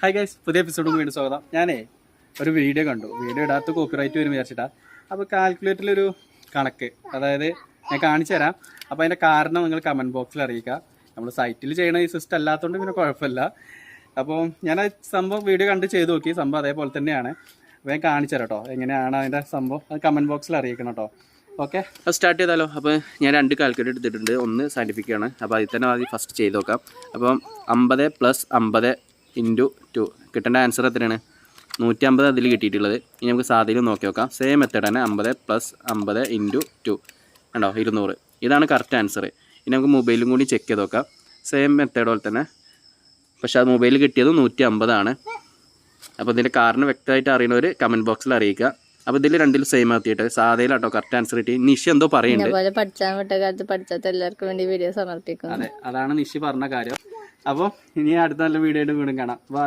Hi guys പുതിയ എപ്പിസോഡും വീണ്ടും സ്വാഗതം. ഞാനേ ഒരു വീഡിയോ കണ്ടു. വീഡിയോ ഇടാത്ത കോപ്പിറൈറ്റ് വരും വിചാരിച്ചിട്ടാ. അപ്പോൾ കാൽക്കുലേറ്ററിലൊരു കണക്ക് അതായത് ഞാൻ കാണിച്ചു തരാം. അപ്പോൾ അതിന്റെ കാരണം നിങ്ങൾ കമന്റ് ബോക്സിൽ അറിയിക്കുക. നമ്മൾ സൈറ്റിൽ ചെയ്യണ ഈ സിസ്റ്റം അല്ലാത്തതുകൊണ്ട് പിന്നെ കുഴപ്പമില്ല. അപ്പോൾ ഞാൻ ആ സംഭവം വീഡിയോ കണ്ട് ചെയ്ത് നോക്കി. സംഭവം അതേപോലെ തന്നെയാണ്. അപ്പോൾ ഞാൻ കാണിച്ചു തരാം കേട്ടോ എങ്ങനെയാണ് അതിന്റെ സംഭവം? അത് കമന്റ് ബോക്സിൽ അറിയിക്കണം കേട്ടോ ഓക്കെ അപ്പോൾ സ്റ്റാർട്ട് ചെയ്താലോ? അപ്പോൾ ഞാൻ രണ്ട് കാൽക്കുലേറ്റർ എടുത്തിട്ടുണ്ട്. ഒന്ന് സയന്റിഫിക്കാണ് അപ്പോൾ അതിൽ തന്നെ ആദ്യം ഫസ്റ്റ് ചെയ്ത് നോക്കാം. അപ്പം അമ്പത് പ്ലസ് അമ്പത് ഇന്റു ടു കിട്ടേണ്ട ആൻസർ എത്രയാണ്? നൂറ്റി അമ്പത് അതിൽ കിട്ടിയിട്ടുള്ളത്. ഇനി നമുക്ക് സാധ്യത നോക്കി നോക്കാം. സെയിം മെത്തേഡ് തന്നെ അമ്പത് പ്ലസ് അമ്പത് ഇന്റു ടു ഉണ്ടോ ഇരുന്നൂറ്. ഇതാണ് കറക്റ്റ് ആൻസർ ഇനി നമുക്ക് മൊബൈലും കൂടി ചെക്ക് ചെയ്ത് നോക്കാം. സെയിം മെത്തേഡ് പോലെ തന്നെ. പക്ഷേ അത് മൊബൈലിൽ കിട്ടിയത് നൂറ്റി അമ്പതാണ് അപ്പോൾ ഇതിന്റെ കാരണം വ്യക്തമായിട്ട് അറിയുന്നവർ കമന്റ് ബോക്സിൽ അറിയിക്കുക. അപ്പോൾ ഇതിൽ രണ്ടിലും സെയിം ആക്കിയിട്ട് സാധയിലാട്ടോ കറക്റ്റ് ആൻസർ കിട്ടി. നിഷ എന്തോ പറയുന്നുണ്ട്. പോലെ പഠിച്ചാൻ വിട്ട കാലത്ത് പഠിച്ചാത്ത എല്ലാവർക്കും വേണ്ടി വീഡിയോ സമർപ്പിക്കുന്നു. അതെ അതാണ് നിഷി പറഞ്ഞ കാര്യം. അപ്പോൾ ഇനി അടുത്ത നല്ല വീഡിയോ ആയിട്ട് വീണ്ടും കാണാം. ബൈ